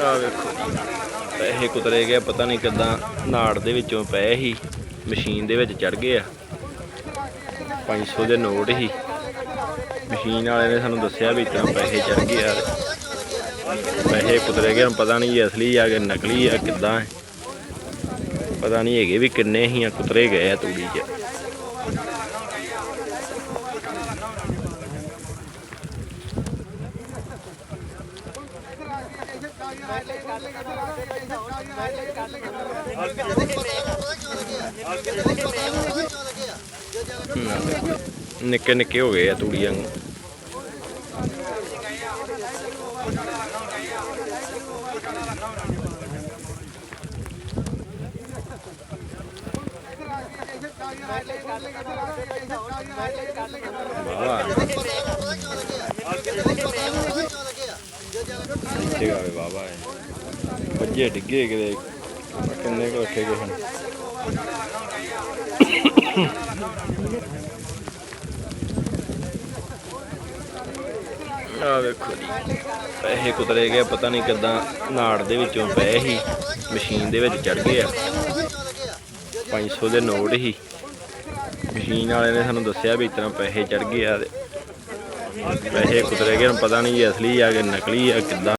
ਆ ਵੇਖੋ। ਪੈਸੇ ਕੁਤਰੇ ਗਏ, ਪਤਾ ਨਹੀਂ ਕਿੱਦਾਂ ਨਾੜ ਦੇ ਵਿੱਚੋਂ ਪਏ ਸੀ, ਮਸ਼ੀਨ ਦੇ ਵਿੱਚ ਚੜ ਗਏ ਆ। 500 ਦੇ ਨੋਟ ਹੀ ਮਸ਼ੀਨ ਵਾਲੇ ਨੇ ਸਾਨੂੰ ਦੱਸਿਆ ਵੀ ਇਤਨਾ ਪੈਸੇ ਚੜ ਗਏ ਯਾਰ ਪੈਸੇ ਕੁਤਰੇ ਗਏ ਪਤਾ ਨਹੀਂ ਇਹ ਅਸਲੀ ਆ ਕਿ ਨਕਲੀ ਆ, ਕਿੱਦਾਂ ਹੈ। ਪਤਾ ਨਹੀਂ ਹੈਗੇ ਵੀ ਕਿੰਨੇ ਹੀ ਆ, ਕੁਤਰੇ ਗਏ ਆ ਤੂੜੀ 'ਚ। ਨਿੱਕੇ ਨਿੱਕੇ ਹੋ ਗਏ ਆ ਤੂੜੀਆਂ ਨੂੰ। ਵਾਹ। ਇੱਥੇ ਗਾਵੇ ਬਾਬਾ ਹੈ ਬੱਜੇ ਡਿੱਗੇ ਕਿਤੇ, ਕਿੰਨੇ ਕੁ ਰੱਖੇ ਗਏ ਹਨ ਆ ਵੇਖੋ ਜੀ, ਪੈਸੇ ਕੁਤਰੇ ਗਏ, ਪਤਾ ਨਹੀਂ ਕਿੱਦਾਂ ਨਾੜ ਦੇ ਵਿੱਚੋਂ ਪਏ ਸੀ, ਮਸ਼ੀਨ ਦੇ ਵਿੱਚ ਚੜ ਗਏ ਆ। 500 ਦੇ ਨੋਟ ਹੀ ਮਸ਼ੀਨ ਵਾਲੇ ਨੇ ਸਾਨੂੰ ਦੱਸਿਆ ਵੀ ਇਤਨਾ ਪੈਸੇ ਚੜ ਗਏ ਆ ਪੈਸੇ ਕੁਤਰੇ ਗਏ ਹੁਣ ਪਤਾ ਨਹੀਂ ਇਹ ਅਸਲੀ ਆ ਕਿ ਨਕਲੀ ਆ ਕਿੱਦਾਂ।